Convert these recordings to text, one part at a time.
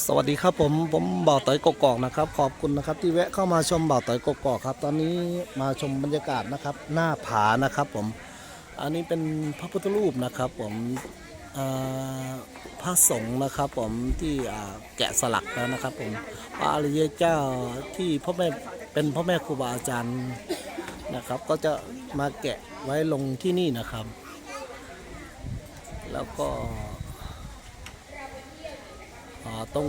สวัสดีครับผมผมบ่าวต่อยกกอกนะครับ ขอบคุณนะครับ ที่แวะเข้ามาชมบ่าวต่อยกกอกครับ ตอนนี้มาชมบรรยากาศนะครับ หน้าผานะครับผมอันนี้เป็นพระพุทธรูปนะครับ ผมพระสงฆ์นะครับ ผมที่แกะสลักแล้วนะครับ ผมพระอริยเจ้าที่พ่อแม่เป็นพ่อแม่ครูบาอาจารย์นะครับ ก็จะมาแกะไว้ลงที่นี่นะครับ แล้วก็ ตรง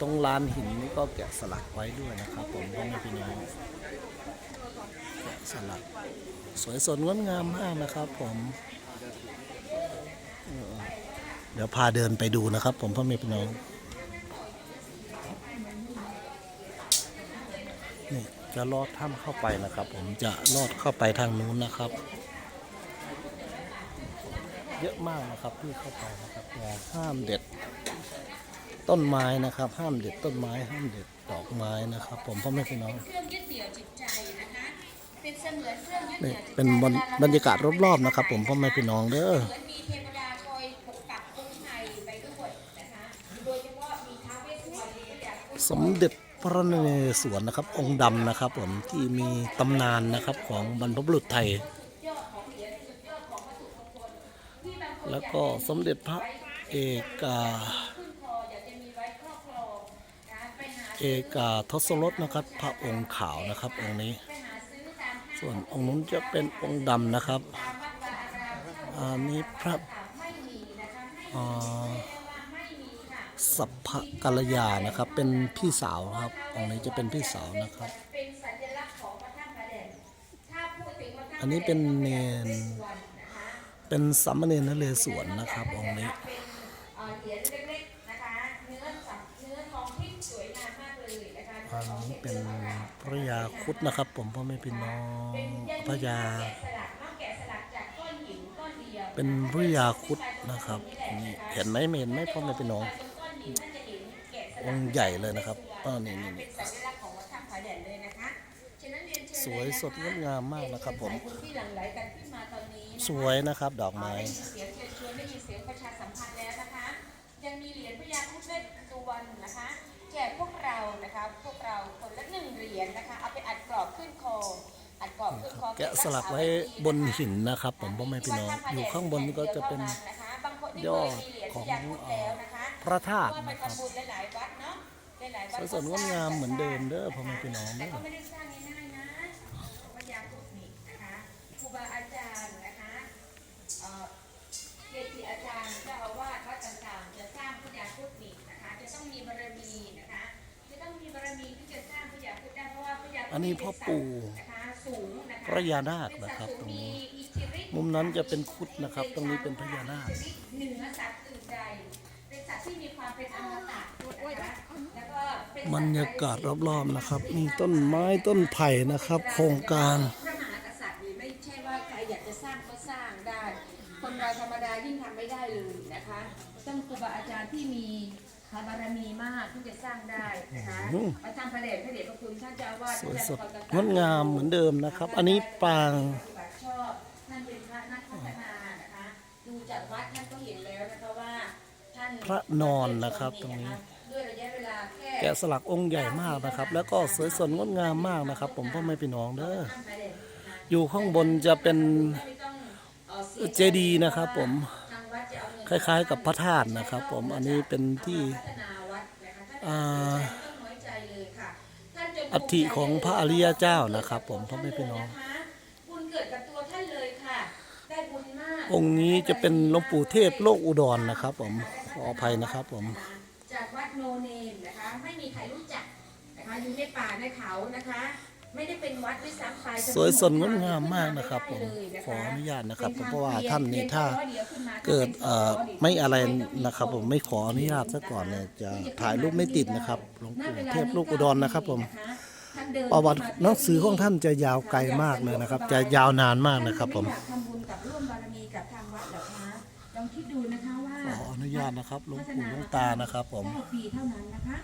ตรงลานหินนี่ก็แกะสลักไว้ด้วยนะครับผมพ่อแม่พี่น้องแกะสลักสวยสดงดงามมากนะครับผมเออเดี๋ยวพาเดินไปดูนะครับ ผมพ่อแม่พี่น้องนี่จะลอดถ้ำเข้าไปนะครับ ผมจะลอดเข้าไปทางนู้นนะครับ เยอะมากนะครับที่เข้าไปนะครับอย่าห้ามเด็ด ต้นไม้นะครับ ห้ามเด็ดต้นไม้ ห้ามเด็ดดอกไม้นะครับ ผมพ่อแม่พี่น้องเครื่องยึดเหนี่ยวจิตใจนะคะเป็นเสมือนเครื่องยึดเหนี่นี่ยวจิตใจเป็นบรรบรรยากาศรอบๆนะครับ ผมพ่อแม่พี่น้องเด้อเหมือนมีเทวดาคอยปกปักคุ้มภัยไปด้วยนะคะโดยเฉพาะมีท้าวเวสสุวรรณที่อยากสมเด็จพระนเรศวรนะครับ องค์ดำนะครับ ผมที่มีตำนานนะครับของบรรพบุรุษไทย แล้วก็สมเด็จพระเอกา เอกาทศรถนะครับ พระองค์ขาวนะครับองค์นี้ ส่วนองค์นู้นจะเป็นองค์ดำนะครับอันนี้พระสัพพกัลยานะครับ เป็นพี่สาวครับองค์นี้จะเป็นพี่สาวนะครับ อันนี้เป็นเนนเป็นสามเณรนเรศวรนะครับองค์นี้ันนี้เป็นพระยาคุดนะครับ ผมพ่อแม่พี่น้องพระยา เป็นพระยาคุดนะครับนี่เห็นไหมเห็นไหมพ่อแม่พี่น้องบนก้อนหินท่านจะเห็นแกะสองค์ใหญ่เลยนะครับอ้าวนี่นี่เนี่สวยสวยสดงดงามมากนะครับ ผม สวยนะครับ ดอกไม้ยังมีเหรียญพญาครุฑเวทสุวนะคะ แจกพวกเรานะคะ พวกเราคนละหนึ่งเหรียญนะคะ เอาไปอัดกรอบขึ้นคออัดกรอบขึ้นคอแกะสลักไว้บนหินนะครับ ผมพ่อแม่พี่น้องอยู่ข้างบนก็จะเป็นบางคนที่ยอดเคมีเหรียญของพญาครุฑแล้วนะคะพระธาตุว่าไปนะครับทำบุญหลายๆวัดเนาะหลายๆวัดสวยสดงดงามเหมือนเดิมเด้อพ่อแม่พี่น้องเด้แต่อ อันนี้พ่อปู่พระยานาคนะครับตรงนี้ มุมนั้นจะเป็นคุดนะครับ ตรงนี้เป็นพญานาคเหนือสัตว์อื่นใดเป็นสัตว์ที่มีความเป็นอมตะนะคบรรยากาศรอบๆนะครับ มีต้นไม้ต้นไผ่นะครับ โครงการพระมหากษัตริย์นี่ไม่ใช่ว่าใครอยากจะสร้างก็สร้างได้ คนเราธรรมดายิ่งทำไม่ได้เลยนะคะต้องครูบาอาจารย์ที่มี บารมีมากที่จะสร้างได้นะคะอืมพระท่านพระเดชพระเดชพระคุณท่านเจ้าอาวาสสวยสดท่านงดงามเหมือนเดิมนะครับ อันนี้ปางปฏิบัติชอบท่านเป็นพระนักพัฒนานะคะดูจากวัดท่านก็เห็นแล้วนะคะว่าท่านพระนอนนะครับตรงนี้ด้วยระยะเวลาแค่แกะสลักองค์ใหญ่มากนะครับ แล้วก็สวยสดงดงามมากนะครับ ผมพ่อแม่พี่น้องเด้อท่านพระเดชนะคะอยู่ข้างบนจะเป็นไม่ต้องเอ่อสียเจดีย์นะครับผม คล้าย ๆ กับพระธาตุนะครับ ผมอันนี้เป็นที่อัฐิของพระอริยเจ้านะครับ ผมพ่อแม่พี่น้องบุญเกิดกับตัวท่านเลยค่ะได้บุญมากองค์นี้จะเป็นหลวงปู่เทพโลกอุดรนะครับ ผมขออภัยนะครับ ผมจากวัดโนเนมนะคะไม่มีใครรู้จักนะคะอยู่ในป่าในเขานะคะ ไม่ได้เป็นวัดด้วยซ้ำไปสวยสดงดงามมากนะครับผมขออนุญาตนะครับเพราะว่าท่านนี่ถ้าเกิดเอ่อไม่อะไรนะครับผมไม่ขออนุญาตซะก่อนเนี่ยจะถ่ายรูปไม่ติดนะครับหลวงปู่เทพโลกอุดรนะครับผมประวัติหนังสือของท่านจะยาวไกลมากเลยนะครับ จะยาวนานมากนะครับผมท่านไอยากทำบุญกับร่วมบารมีกับทางวัดเหรอคะลองคิดดูนะคะว่าขออนุญาตนะครับหลวงปู่หลวงตานะครับผมเก้าปีเท่านั้นนะคะ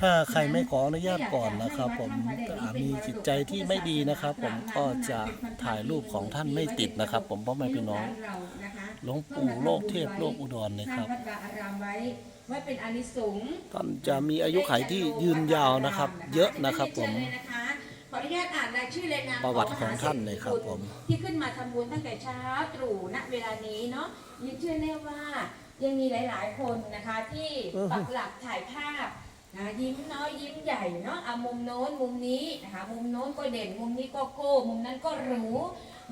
ถ้าใครไม่ขออนุญาตก่อนนะครับ ผมมีจิตใจที่ไม่ดีนะครับ ผมก็จะถ่ายรูปของท่านไม่ติดนะครับ ผมเพราะไม่พี่น้องเรานหลวงปู่โลกเทพโลกอุดรนะครับวัดวาอารามไว้ไว้เป็นอานิสงส์ท่านจะมีอายุขัยที่ยืนยาวนะครับ เยอะนะครับ ผมขออนุญาตอ่านรายชื่อรายนามประวัติของท่านเลยครับผมที่ขึ้นมาทำบุญตั้งแต่เช้าตรู่ณเวลานี้เนาะยังเชื่อแน่ว่ายังมีหลาย ๆ คนนะคะที่ปักหลักถ่ายภาพ นะยิ้มน้อยยิ้มใหญ่เนาะเอามุมโน้นมุมนี้นะคะมุมโน้นก็เด่นมุมนี้ก็โก้มุมนั้นก็หรู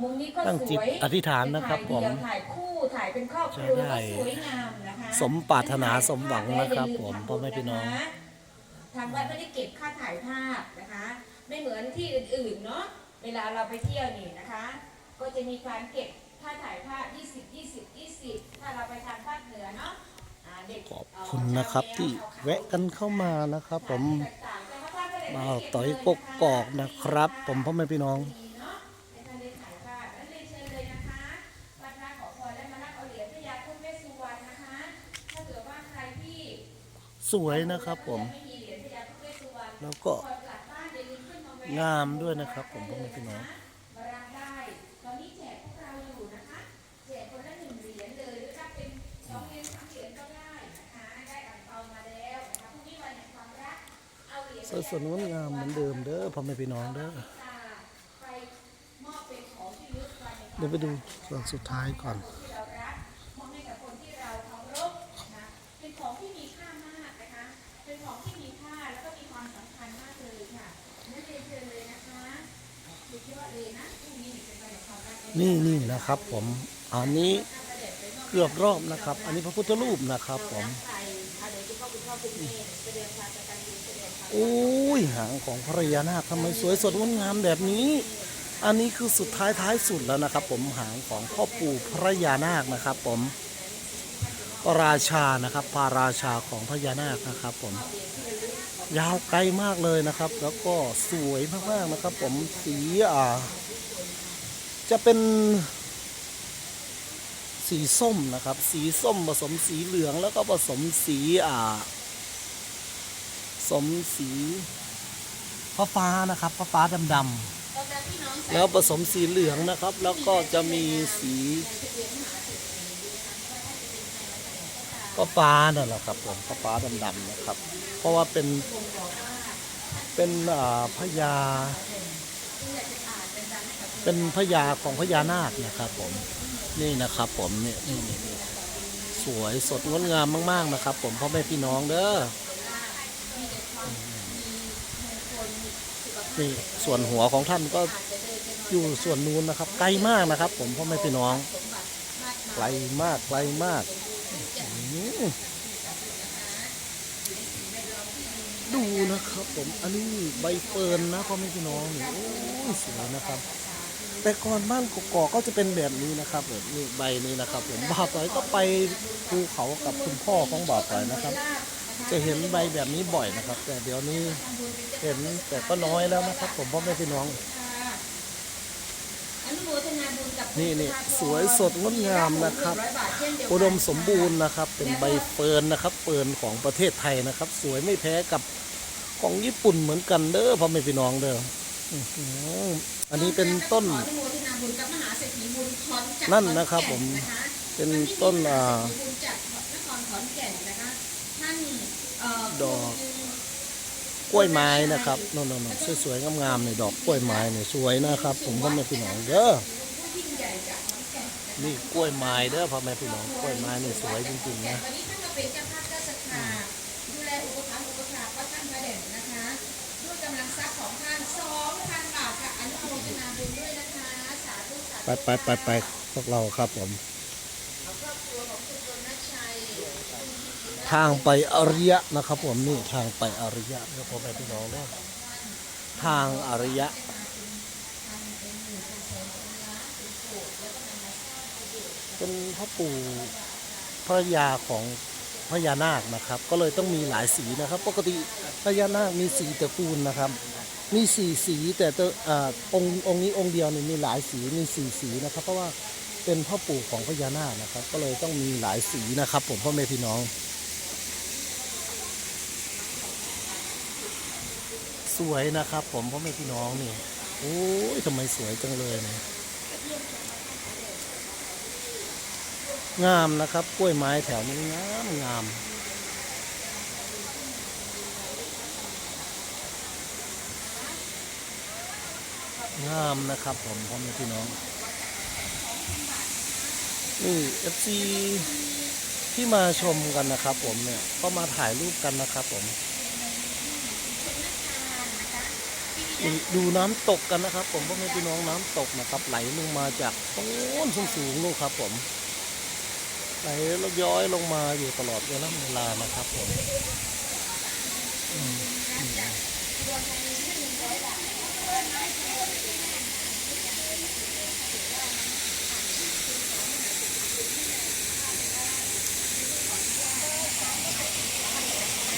มุมนี้ก็ตั้งสจิตวยอธิษฐานนะครับถ่ายผมเดี่ยวถ่ายคู่ถ่ายเป็นครอบครัวจะได้ก็สวยงามนะคะสมปรารถนาสมหวังนะครับผมพ่อแม่พี่น้อง ทางวัดไม่ได้เก็บค่าถ่ายภาพนะคะ ไม่เหมือนที่อื่นๆเนาะเวลาเราไปเที่ยวนี่นะคะ ก็จะมีการเก็บค่าถ่ายภาพ 20 20 20 ถ้าเราไปทางภาคเหนือเนาะอ่าเด็ก ขอบคุณนะครับที่แวะกันเข้ามานะครับ ผมมาต่อยกกกอกนะครับ ผมพ่อแม่พี่น้องเนาะในการเรียนถ่ายภาพแล้วเรียเชิญเลยนะคะไหว้พระขอพรและมารับเอเหรียญพระยาคุณแม่สุวรรณนะคะถ้าเกิดว่าใครที่สวยนะครับผม แล้วก็งามด้วยนะครับผมพ่อแม่พี่น้อง วยสดงดงามเหมือนเดิมเด้อพ่อแม่พี่น้องเด้อไปมอบเป็นของที่ระลึกวันแห่งความเดี๋ยวไปดูส่วนสุดท้ายก่อนที่เรารักมอบให้กับคนที่เราเคารพนะคะเป็นของที่มีค่ามากนะคะเป็นของที่มีค่าแล้วก็มีความสำคัญมากเลยค่ะนั่นเรียนเชิญเลยนะคะสุดยอดเลยนะพรุ่งนี้เป็นวันแห่งความรักนี่นี่นะครับผมอันนี้เกือบรอบนะครับ อันนี้พระพุทธรูปนะครับผม โอ้ยหางของพระยานาคทำไมสวยสดงดงามแบบนี้ อันนี้คือสุดท้ายท้ายสุดแล้วนะครับ ผมหางของพ่อปู่พระยานาคนะครับ ผมราชานะครับพาราชาของพญานาคนะครับ ผม ยาวไกลมากเลยนะครับ แล้วก็สวยมากๆนะครับ ผมสีอ่า จะเป็นสีส้มนะครับ สีส้มผสมสีเหลืองแล้วก็ผสมสีอ่า สมสีฟ้าฟ้านะครับฟ้าฟ้าดำดำแล้วผสมสีเหลืองนะครับ แล้วก็จะมีสีฟ้าฟ้านั่นแหละครับผมฟ้าฟ้าดำดำๆนะครับ เพราะว่าเป็นเป็นอ่าพญาเป็นพญาของพญานาคนะครับผมนี่นะครับผมเนี่ยนี่นี่นี่สวยสดงดงามมาก ๆนะครับ ผมพ่อแม่พี่น้องเด้อ นี่ส่วนหัวของท่านก็อยู่ส่วนนู้นนะครับ ไกลมากนะครับ ผมพ่อแม่พี่น้องไกลมากไกลมาก ดูนะครับ ผมอันนี้ใบเฟิร์นนะพ่อแม่พี่น้องนี่โอ้ยสวยนะครับ แต่ก่อนบ้านกกอกก็จะเป็นแบบนี้นะครับแบบนี้ใบนี้นะครับ ผมบ่าวต่อยก็ไปภูเขากับคุณพ่อของบ่าวต่อยนะครับ จะเห็นใบแบบนี้บ่อยนะครับ แต่เดี๋ยวนี้เห็นแต่ก็น้อยแล้วนะครับ ผมพ่อแม่พี่น้องนี่นี่สวยสดงดงามนะครับ อุดมสมบูรณ์นะครับ เป็นใบเฟิร์นนะครับเฟิร์นของประเทศไทยนะครับ สวยไม่แพ้กับของญี่ปุ่นเหมือนกันเด้อพ่อแม่พี่น้องเด้ออันนี้เป็นต้น นั่นนะครับผมเป็นต้นอ่า บุญจากนครขอนแก่นนะคะท่านเอ่อ ดอกกล้วยไม้นะครับโน่นสวยๆงามๆเนี่ยดอกกล้วยไม้เนี่ยสวยนะครับ ผมพ่อแม่พี่น้องเด้อนี่กล้วยไม้เด้อพ่อแม่พี่น้องกล้วยไม้เนี่ยสวยจริงๆนะวันนี้ท่านมาเป็นเจ้าภาพเจ้ารดูแลอุปถัมภ์อุปถากวัดท่านพระเด่นนะคะด้วยกำลังทรัพย์ของท่าน2,000บาทค่ะอนุโมทนาบุญด้วยนะคะสาธุสาธุไปไปไปไปพวกเราครับผม ครอบครัวของคุณรณชัย ทางไปอริยะนะครับผมนี่ทางไปอริยะเดี๋ยวผมพี่น้องเด้อทางอริยะเป็นพ่อปู่พระยาของพญานาคนะครับ ก็เลยต้องมีหลายสีนะครับ ปกติพญานาคมีสีตระกูลนะครับ มีสี่สีแต่ตัวอ่องค์องค์นี้องค์เดียวนี่มีหลายสีมีสี่สีนะครับ เพราะว่าเป็นพ่อปู่ของพญานาคนะครับ ก็เลยต้องมีหลายสีนะครับ ผมพ่อแม่พี่น้อง สวยนะครับผมพ่อแม่พี่น้องนี่โอ้ยทำไมสวยจังเลยเนี่ยงามนะครับกล้วยไม้แถวนี้งามงามงามนะครับผมพ่อแม่พี่น้องนี่เอฟซีที่มาชมกันนะครับผมเนี่ยก็มาถ่ายรูปกันนะครับผม ดูน้ำตกกันนะครับ ผมพ่อแม่พี่น้องน้ำตกนะครับ ไหลลงมาจากต้นสูงๆลูกครับผมไหลแล้วย้อยลงมาอยู่ตลอดเวลาเวลานะครับผม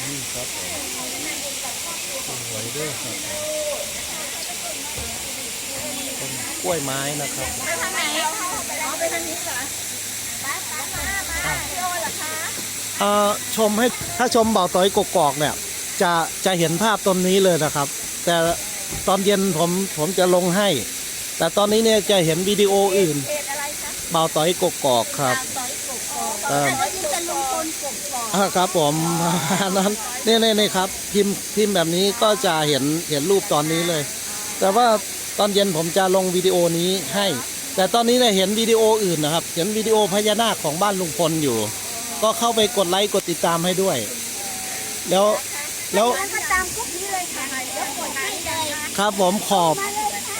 นี่ครับสวยด้วยครับต้น กล้วยไม้นะครับไปทางไหนเอาไปทางนี้เหรอป้าป้ามามาพี่โอเหรอคะเอ่อชมให้ถ้าชมเบาต้อยกกอกเนี่ยจะจะเห็นภาพตอนนี้เลยนะครับ แต่ตอนเย็นผมผมจะลงให้ แต่ตอนนี้เนี่ยจะเห็นวิดีโออื่นเพจอะไรคะเบาต้อยกกอกครับต่อยกบกอกเออแต่ว่ายินจะลงคนกบกอกอ่าครับผมนั้นนี่นี่นี่ครับพิมพ์พิมพ์แบบนี้ก็จะเห็นเห็นรูปตอนนี้เลย แต่ว่า ตอนเย็นผมจะลงวิดีโอนี้ให้ แต่ตอนนี้เนี่ยเห็นวิดีโออื่นนะครับ เห็นวิดีโอพญานาคของบ้านลุงพลอยู่ ก็เข้าไปกดไลค์กดติดตามให้ด้วย แล้วแล้วก็ตามพวกนี้เลยค่ะแล้วกดให้เลยครับผมขอบ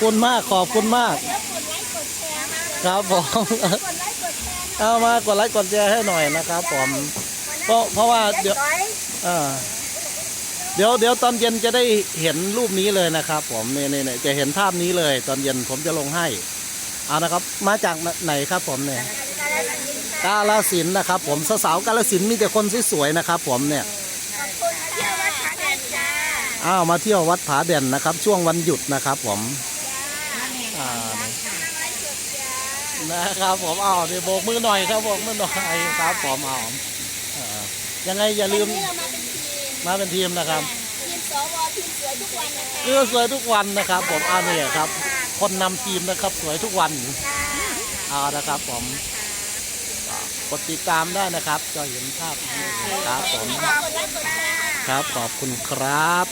คุณมากขอบคุณมากแล้วกดไลค์กดแชร์มาครับผม กดไลค์กดแชร์เอามากดไลค์กดแชร์ให้หน่อยนะครับผมเพราะเพราะว่าเดี๋ยวร้ออ่า เดี๋ยวเดี๋ยวตอนเย็นจะได้เห็นรูปนี้เลยนะครับ ผมเนี่ยเนี่ยเนี่ยจะเห็นภาพนี้เลย ตอนเย็นผมจะลงให้เอานะครับ มาจากไหนครับผมเนี่ยกาลสินธุ์นะครับ ผมสาวๆกาลสินธุ์มีแต่คนสวยๆนะครับ ผมเนี่ยขอบคุณเที่ยววัดผาแดนจ้าอ้าวมาเที่ยววัดผาเด่นนะครับ ช่วงวันหยุดนะครับ ผมอ่านะครับผมอ้าวเดี๋ยวโบกมือหน่อยครับโบกมือหน่อยครับผมอ้าวอ่ายังไงอย่าลืมนี่เรา มาเป็นทีมมาเป็นทีมนะครับทีมสวทีมสวยทุกวันนะคะเออสวยทุกวันนะครับ ผมเอาเนี่ยครับ คนนำทีมนะครับสวยทุกวันเอานะครับผมอ่ากดติดตามได้นะครับ จะเห็นภาพนี้ครับผม กดไลค์กดแชร์ ครับขอบคุณครับ